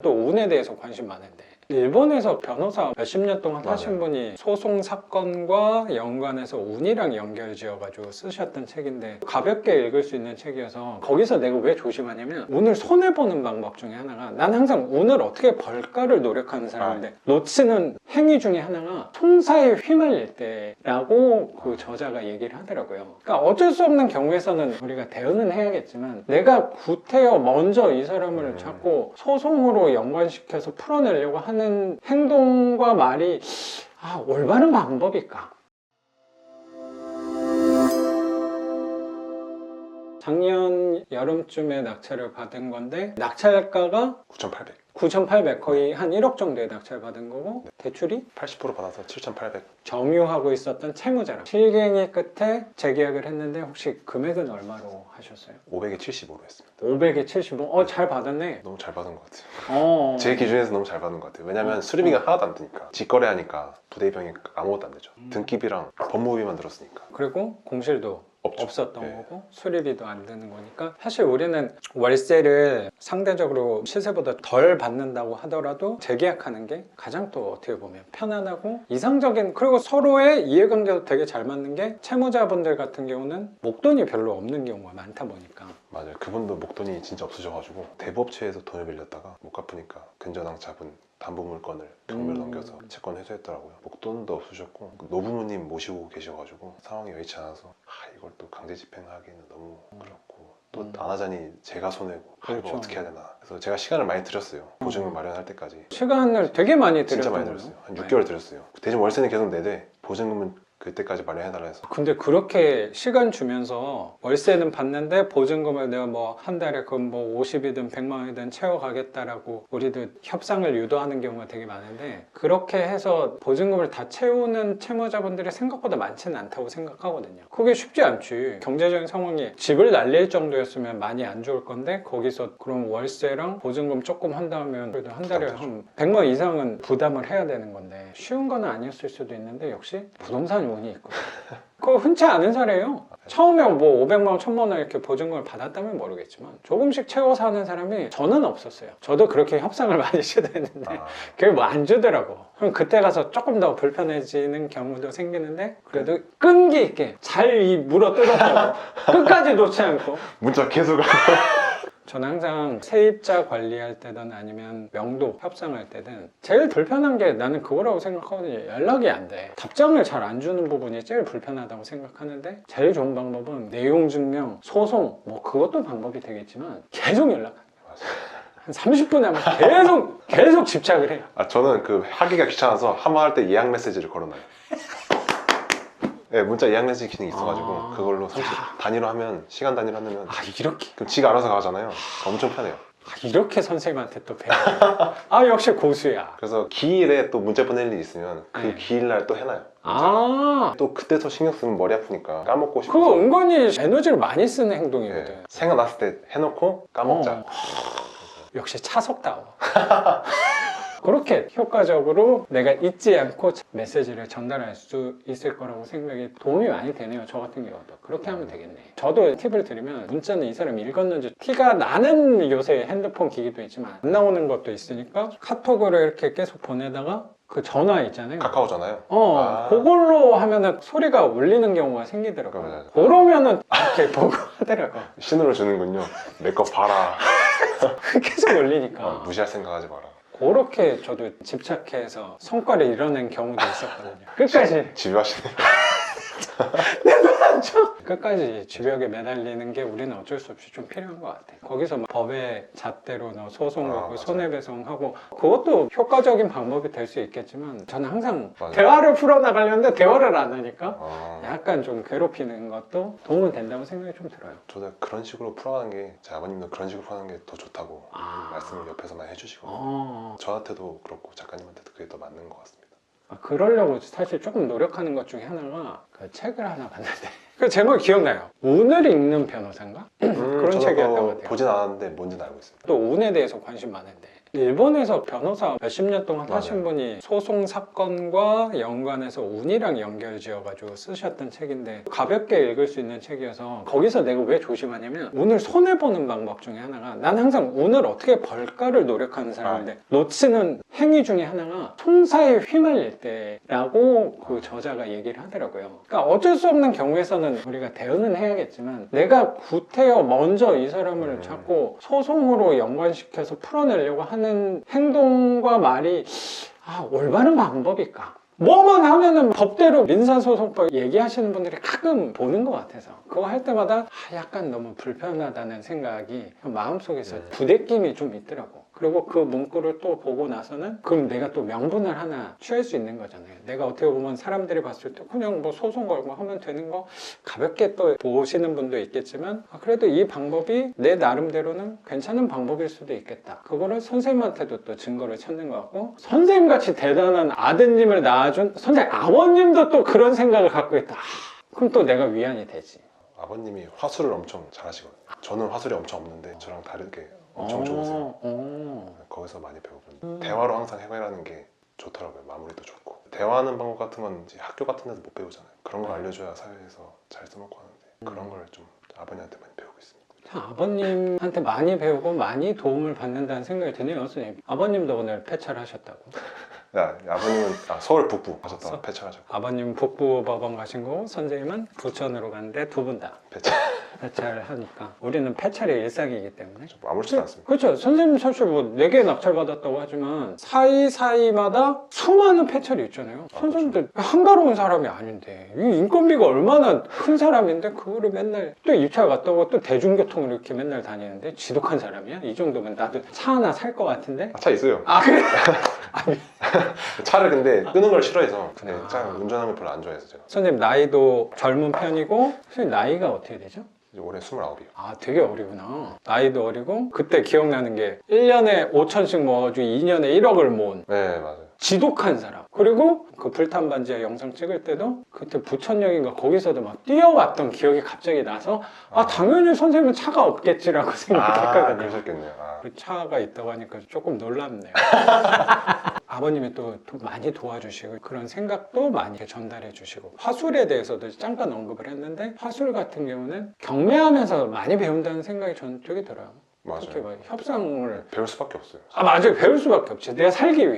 또 운에 대해서 관심 많은데 일본에서 변호사 몇십 년 동안 맞아요. 하신 분이 소송 사건과 연관해서 운이랑 연결 지어가지고 쓰셨던 책인데 가볍게 읽을 수 있는 책이어서 거기서 내가 왜 조심하냐면 운을 손해보는 방법 중에 하나가 난 항상 운을 어떻게 벌까를 노력하는 사람인데 놓치는 행위 중에 하나가 송사에 휘말릴 때라고 그 저자가 얘기를 하더라고요. 그러니까 어쩔 수 없는 경우에서는 우리가 대응은 해야겠지만 내가 구태여 먼저 이 사람을 음. 자꾸 소송으로 연관시켜서 풀어내려고 하는 행동과 말이 아, 올바른 방법일까? 작년 여름쯤에 낙찰을 받은 건데 낙찰가가 9,800. 9,800 거의 한 1억 정도에 낙찰 받은 거고 대출이 80% 받아서 7,800. 점유하고 있었던 채무자랑 실갱이 끝에 재계약을 했는데 혹시 금액은 얼마로 하셨어요? 500에 75로 했습니다. 500에 75. 어, 잘 받았네. 너무 잘 받은 것 같아요. 어. 제 기준에서 너무 잘 받은 것 같아요. 왜냐면 수리비가 하나도 안 드니까. 직거래하니까 부대입형이 아무것도 안 되죠. 음. 등기비랑 법무비만 들었으니까. 그리고 공실도 없죠. 없었던 네. 거고 수리비도 안 드는 거니까 사실 우리는 월세를 상대적으로 시세보다 덜 받는다고 하더라도 재계약하는 게 가장 또 어떻게 보면 편안하고 이상적인 그리고 서로의 이해관계도 되게 잘 맞는 게 채무자분들 같은 경우는 목돈이 별로 없는 경우가 많다 보니까 맞아요. 그분도 목돈이 진짜 없으셔가지고 대부업체에서 돈을 빌렸다가 못 갚으니까 근저당 잡은 담보 물건을 경매로 음. 넘겨서 채권 회수했더라고요. 목돈도 없으셨고 노부모님 모시고 계셔가지고 상황이 여의치 않아서 아, 이걸 또 강제 집행하기는 너무 그렇고 또 음. 안 하자니 제가 손해고 아, 이거 그렇죠. 어떻게 해야 되나 그래서 제가 시간을 많이 들였어요. 보증을 음. 마련할 때까지 시간을 되게 많이 진짜 들였던 많이 거예요. 들었어요. 한 네. 6개월 들였어요. 대신 월세는 계속 내되 보증금은 그때까지 마련해달라 해서 근데 그렇게 시간 주면서 월세는 받는데 보증금을 내가 뭐 한 달에 그럼 뭐 50이든 100만 원이든 채워가겠다라고 우리도 협상을 유도하는 경우가 되게 많은데 그렇게 해서 보증금을 다 채우는 채무자분들이 생각보다 많지는 않다고 생각하거든요. 그게 쉽지 않지. 경제적인 상황이 집을 날릴 정도였으면 많이 안 좋을 건데 거기서 그럼 월세랑 보증금 조금 한다면 그래도 한 달에 한 100만 원 이상은 부담을 해야 되는 건데 쉬운 건 아니었을 수도 있는데 역시 부동산 운이 있고 그거 흔치 않은 사례예요. 처음에 뭐 500만 원, 1000만 원 이렇게 보증금을 받았다면 모르겠지만 조금씩 채워서 하는 사람이 저는 없었어요. 저도 그렇게 협상을 많이 시도했는데 아, 그게 뭐안 주더라고. 그럼 그때 가서 조금 더 불편해지는 경우도 생기는데 그래도 끈기 있게 잘 이 물어 뜯었다고 끝까지 놓지 않고 문자 계속 저는 항상 세입자 관리할 때든 아니면 명도 협상할 때든 제일 불편한 게 나는 그거라고 생각하거든요. 연락이 안 돼. 답장을 잘 안 주는 부분이 제일 불편하다고 생각하는데 제일 좋은 방법은 내용 증명, 소송 뭐 그것도 방법이 되겠지만 계속 연락하는 거예요. 한 30분에 한 번 계속 계속 집착을 해요. 아 저는 그 하기가 귀찮아서 한번 할 때 예약 메시지를 걸어놔요. 네, 문자 예약 메시지 기능이 있어가지고 아. 그걸로 30 단위로 하면 시간 단위로 하면 아 이렇게 그럼 지가 알아서 가잖아요. 엄청 편해요. 아, 이렇게 선생님한테 또 배워. 아 역시 고수야. 그래서 기일에 또 문자 보낼 일이 있으면 그 네. 기일날 또 해놔요. 아 또 그때 더 신경 쓰면 머리 아프니까 까먹고 싶어서 그거 은근히 에너지를 많이 쓰는 네, 행동이거든. 생각났을 때 해놓고 까먹자. 어. 역시 차석다워. 그렇게 효과적으로 내가 잊지 않고 메시지를 전달할 수 있을 거라고 생각이 도움이 많이 되네요. 저 같은 경우도. 그렇게 하면 되겠네. 저도 팁을 드리면 문자는 이 사람이 읽었는지 티가 나는 요새 핸드폰 기기도 있지만 안 나오는 것도 있으니까 카톡으로 이렇게 계속 보내다가 그 전화 있잖아요. 카카오잖아요. 어, 아. 그걸로 하면은 소리가 울리는 경우가 생기더라고요. 맞아요. 그러면은 이렇게 보고 하더라고. 신호를 주는군요. 내 거 봐라. 계속 울리니까. 어, 무시할 생각하지 마라. 그렇게 저도 집착해서 성과를 이뤄낸 경우도 있었거든요. 끝까지 집요하시네. 끝까지 집약에 매달리는 게 우리는 어쩔 수 없이 좀 필요한 것 같아. 거기서 막 법의 잣대로 너 소송 아, 걸고 맞아요. 손해배상하고 그것도 효과적인 방법이 될 수 있겠지만 저는 항상 맞아요. 대화를 풀어나가려는데 대화를 안 하니까 어, 약간 좀 괴롭히는 것도 도움은 된다고 생각이 좀 들어요. 저도 그런 식으로 풀어가는 게 제 아버님도 그런 식으로 풀어가는 게 더 좋다고 아, 말씀을 옆에서 많이 해주시고 어, 저한테도 그렇고 작가님한테도 그게 더 맞는 것 같습니다. 아, 그러려고 사실 조금 노력하는 것 중에 하나가 그 책을 하나 봤는데 그 제목 기억나요? 운을 읽는 변호사인가? 그런 저도 책이었던 것 같아요. 보진 않았는데 뭔지는 알고 있습니다. 또 운에 대해서 관심 많은데 일본에서 변호사 몇십 년 동안 하신 맞아요. 분이 소송 사건과 연관해서 운이랑 연결 지어가지고 쓰셨던 책인데 가볍게 읽을 수 있는 책이어서 거기서 내가 왜 조심하냐면 운을 손해보는 방법 중에 하나가 난 항상 운을 어떻게 벌까를 노력하는 사람인데 놓치는 행위 중에 하나가 통사에 휘말릴 때라고 그 저자가 얘기를 하더라고요. 그러니까 어쩔 수 없는 경우에서는 우리가 대응은 해야겠지만 내가 구태여 먼저 이 사람을 음. 자꾸 소송으로 연관시켜서 풀어내려고 하는 행동과 말이 아, 올바른 방법일까? 뭐만 하면은 법대로 민사소송법 얘기하시는 분들이 가끔 보는 것 같아서 그거 할 때마다 아, 약간 너무 불편하다는 생각이 마음속에서 네. 부대낌이 좀 있더라고. 그리고 그 문구를 또 보고 나서는 그럼 내가 또 명분을 하나 취할 수 있는 거잖아요. 내가 어떻게 보면 사람들이 봤을 때 그냥 뭐 소송 걸고 하면 되는 거 가볍게 또 보시는 분도 있겠지만 아, 그래도 이 방법이 내 나름대로는 괜찮은 방법일 수도 있겠다. 그거를 선생님한테도 또 증거를 찾는 것 같고 선생님 같이 대단한 아드님을 낳아준 선생님 아버님도 또 그런 생각을 갖고 있다. 아, 그럼 또 내가 위안이 되지. 아버님이 화술을 엄청 잘하시거든요. 저는 화술이 엄청 없는데 저랑 다르게 엄청 좋으세요. 어, 어. 거기서 많이 배우거든요. 음. 대화로 항상 해결하는 게 좋더라고요. 마무리도 좋고. 대화하는 방법 같은 건 이제 학교 같은 데서 못 배우잖아요. 그런 걸 네. 알려줘야 사회에서 잘 써먹고 하는데 음. 그런 걸 좀 아버님한테 많이 배우고 있습니다. 참 아버님한테 많이 배우고 많이 도움을 받는다는 생각이 드네요, 선생님. 아버님도 오늘 폐찰하셨다고. 야, 아버님은 아, 서울 북부 하셨다가 서- 폐차하셨고 아버님 북부 법원 가신 거고 선생님은 부천으로 갔는데 두 분다 폐차 폐찰하니까 우리는 폐찰이 일상이기 때문에 좀 아무렇지도 않습니다. 그렇죠. 선생님 사실 뭐 4개 낙찰받았다고 하지만 사이사이마다 수많은 폐찰이 있잖아요. 아, 선생님들 한가로운 사람이 아닌데 이 인건비가 얼마나 큰 사람인데 그거를 맨날 또 입찰 갔다 오고 또 대중교통을 이렇게 맨날 다니는데 지독한 사람이야? 이 정도면 나도 차 하나 살 것 같은데? 아, 차 있어요. 아 그래? 차를 근데 끄는 걸 싫어해서 네, 아. 차 운전하는 걸 별로 안 좋아해서 제가 선생님 나이도 젊은 편이고 선생님 나이가 어떻게 되죠? 이제 올해 29이요. 아, 되게 어리구나. 나이도 어리고, 그때 기억나는 게, 1년에 5천씩 모아가지고 2년에 1억을 모은 네 맞아요. 지독한 사람. 그리고 그 불탄 반지의 영상 찍을 때도, 그때 부천역인가 거기서도 막 뛰어왔던 기억이 갑자기 나서, 아, 당연히 선생님은 차가 없겠지라고 아 생각했거든요. 그러셨겠네요. 아, 그 차가 있다고 하니까 조금 놀랍네요. 아버님이 또 도- 많이 도와주시고 그런 생각도 많이 전달해 주시고 화술에 대해서도 잠깐 언급을 했는데 화술 같은 경우는 경매하면서 많이 배운다는 생각이 저는 되게 들어요. 맞아요. 뭐 협상을 배울 수밖에 없어요. 아 맞아요 배울 수밖에 없지 내가 살기 위해